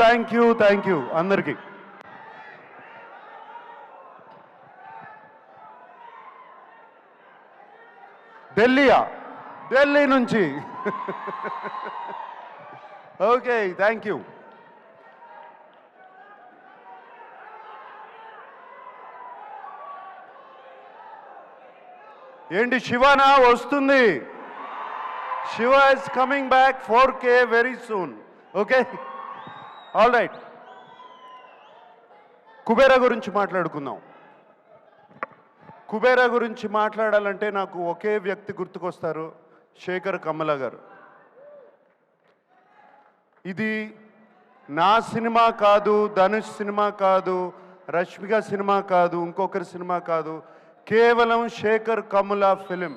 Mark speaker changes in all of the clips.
Speaker 1: Thank you thank you అందరికీ. ఢిల్లీయా? ఢిల్లీ నుంచి. Okay thank you. ఏంటి శివనా వస్తుంది? Shiva is coming back four K very soon okay? All right Kubera గురించి మాట్లాడుకుందాం. కుబేరా గురించి మాట్లాడాలంటే నాకు ఒకే వ్యక్తి గుర్తుకొస్తారు శేఖర్ కమల గారు. ఇది నా సినిమా కాదు ధనుష్ సినిమా కాదు రష్మిక సినిమా కాదు ఇంకొకరి సినిమా కాదు కేవలం శేఖర్ కమల ఫిలిం.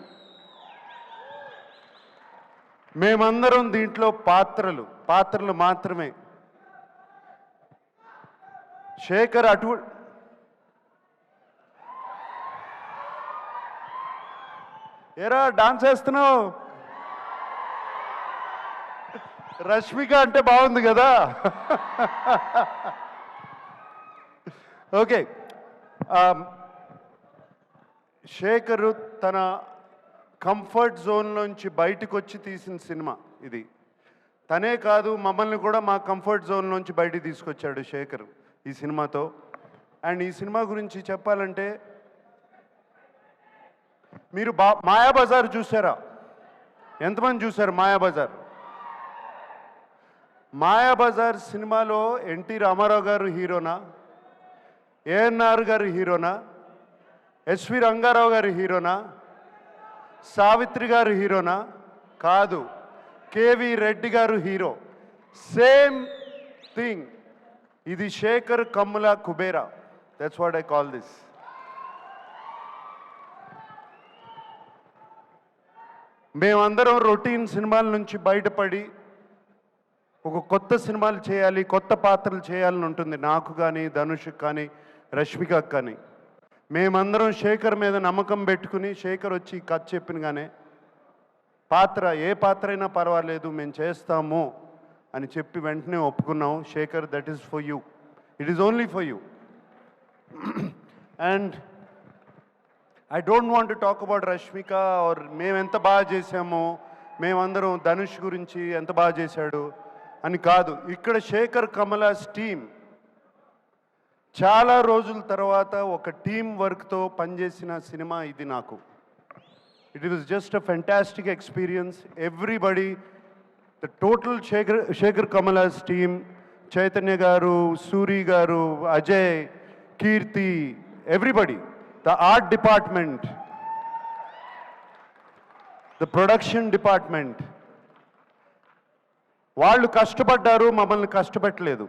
Speaker 1: మేమందరం దీంట్లో పాత్రలు పాత్రలు మాత్రమే. శేఖర్ అటు ఏరా డాన్స్ వేస్తున్నావు? రష్మిక అంటే బాగుంది కదా? ఓకే. శేఖరు తన కంఫర్ట్ జోన్లోంచి బయటకు వచ్చి తీసిన సినిమా ఇది. తనే కాదు మమ్మల్ని కూడా మా కంఫర్ట్ జోన్ నుంచి బయటికి తీసుకొచ్చాడు శేఖర్. ఈ సినిమాతో. అండ్ ఈ సినిమా గురించి చెప్పాలంటే మీరు బా మాయాబజార్ చూసారా? ఎంతమంది చూశారు మాయాబజార్? మాయాబజార్ సినిమాలో ఎన్టీ రామారావు గారు హీరోనా? ఏఎన్ఆర్ గారు హీరోనా? ఎస్వి రంగారావు గారు హీరోనా? సావిత్రి గారు హీరోనా? కాదు కేవి రెడ్డి గారు హీరో. Same thing. ఇది Sekhar Kammula Kubera. That's what I call this మేమందరం రొటీన్ సినిమాల నుంచి బయటపడి ఒక కొత్త సినిమాలు చేయాలి కొత్త పాత్రలు చేయాలని ఉంటుంది. నాకు కానీ ధనుష్కి కానీ రష్మికకు కానీ. మేమందరం శేఖర్ మీద నమ్మకం పెట్టుకుని శేఖర్ వచ్చి ఈ కథ చెప్పినగానే పాత్ర ఏ పాత్ర అయినా పర్వాలేదు మేము చేస్తాము. అని చెప్పి వెంటనే ఒప్పుకున్నాం Sekhar that is for you it is only for you and I don't want to talk about Rashmika or మేము ఎంత బాగా చేసామో మేమందరం ధనుష్ గురించి ఎంత బాగా చేశాడు అని కాదు. ఇక్కడ శేఖర్ కమలాస్ టీమ్ చాలా రోజుల తర్వాత ఒక టీం వర్క్తో పనిచేసిన సినిమా ఇది నాకు. It was just a fantastic experience everybody the total Sekhar Sekhar Kammula's team Chaitanya garu Suri garu Ajay Keerthi everybody the art department the production department వాళ్ళు కష్టపడ్డారు మమ్మల్ని కష్టపెట్టలేదు.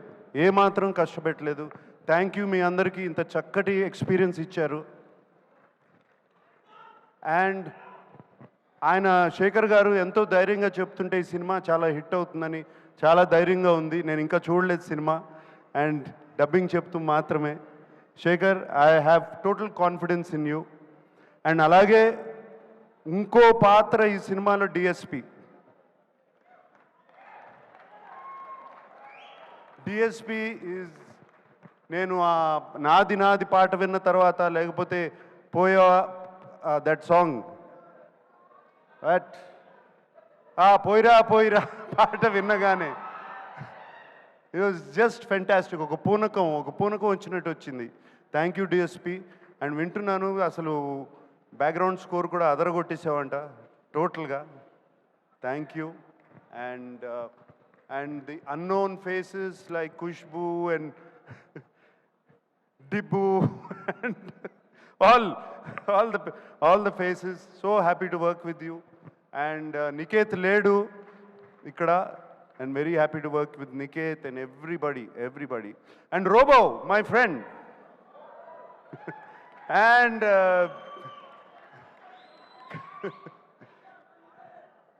Speaker 1: ఏమాత్రం కష్టపెట్టలేదు. థ్యాంక్ యూ మీ అందరికీ ఇంత చక్కటి ఎక్స్పీరియన్స్ ఇచ్చారు. అండ్ ఆయన శేఖర్ గారు ఎంతో ధైర్యంగా చెప్తుంటే ఈ సినిమా చాలా హిట్ అవుతుందని చాలా ధైర్యంగా ఉంది. నేను ఇంకా చూడలేదు సినిమా. అండ్ డబ్బింగ్ చెప్తూ మాత్రమే. Sekhar I have total confidence in you and అలాగే ఇంకో పాత్ర ఈ సినిమాలో డిఎస్పి డిఎస్పి ఈజ్ నేను ఆ నాది నాది పాట విన్న తర్వాత లేకపోతే పోయా దట్ సాంగ్ బట్ ఆ పోయిరా పోయిరా పాట విన్నగానే. ఇట్ వాజ్ జస్ట్ ఫెంటాస్టిక్ ఒక పూనకం ఒక పూనకం వచ్చినట్టు వచ్చింది. థ్యాంక్ యూ డిఎస్పి అండ్ వింటున్నాను అసలు బ్యాక్గ్రౌండ్ స్కోర్ కూడా అదరగొట్టేసావంట టోటల్గా. Thank you and and the unknown faces like Khushbu and Dibbu and all all the all the faces so happy to work with you And uh, Niket Ledu, Ikkada, and very happy to work with Niket and everybody, everybody. And Robo, my friend. and uh,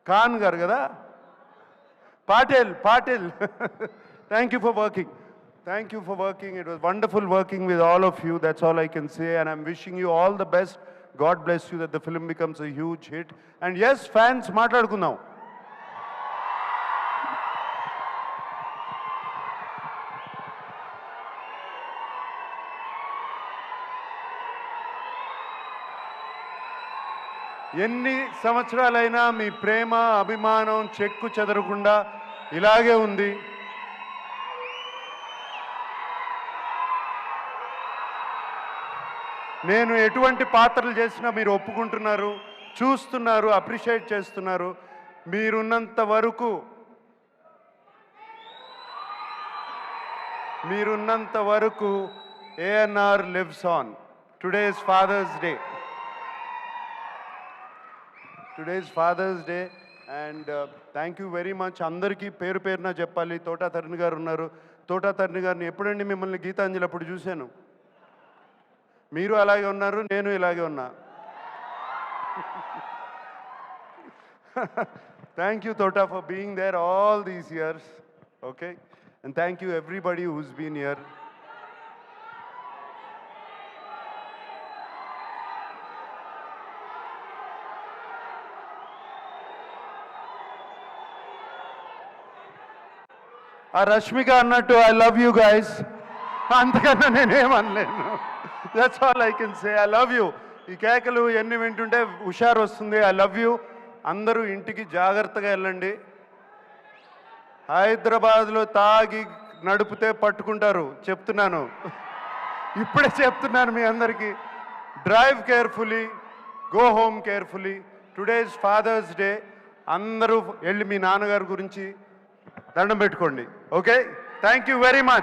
Speaker 1: Khan garu కదా Patil Patil thank you for working thank you for working it was wonderful working with all of you that's all I can say and I'm wishing you all the best god bless you that the film becomes a huge hit and as fans మాట్లాడుకుందాం. ఎన్ని సంవత్సరాలైనా మీ ప్రేమ అభిమానం చెక్కు చెదరకుండా ఇలాగే ఉంది. నేను ఎటువంటి పాత్రలు చేసినా మీరు ఒప్పుకుంటున్నారు చూస్తున్నారు అప్రిషియేట్ చేస్తున్నారు. మీరున్నంత వరకు మీరున్నంత వరకు ANR lives on today's father's day today's father's day and thank you very much అందరికీ పేరు పేరున చెప్పాలి. తోటా తరుణ్ గారు ఉన్నారు. తోటా తరుణ్ గారిని ఎప్పుడండి మిమ్మల్ని గీతాంజలి అప్పుడు చూశాను? మీరు అలాగే ఉన్నారు నేను ఇలాగే ఉన్నా. Thank you Thota for being there all these years okay and thank you everybody who's been here ఆ రష్మిక అన్నట్టు ఐ లవ్ యూ గైస్ అంతకన్నా నేనేమనలేను that's all I can say I love you ఈ కేకలు ఎన్ని వింటుంటే హుషారు వస్తుంది. ఐ లవ్ యూ అందరూ ఇంటికి జాగ్రత్తగా వెళ్ళండి. హైదరాబాద్లో తాగి నడిపితే పట్టుకుంటారు. చెప్తున్నాను. ఇప్పుడే చెప్తున్నాను మీ అందరికీ. Drive carefully go home carefully today's father's day అందరూ వెళ్ళి మీ నాన్నగారి గురించి దండం పెట్టుకోండి. Okay thank you very much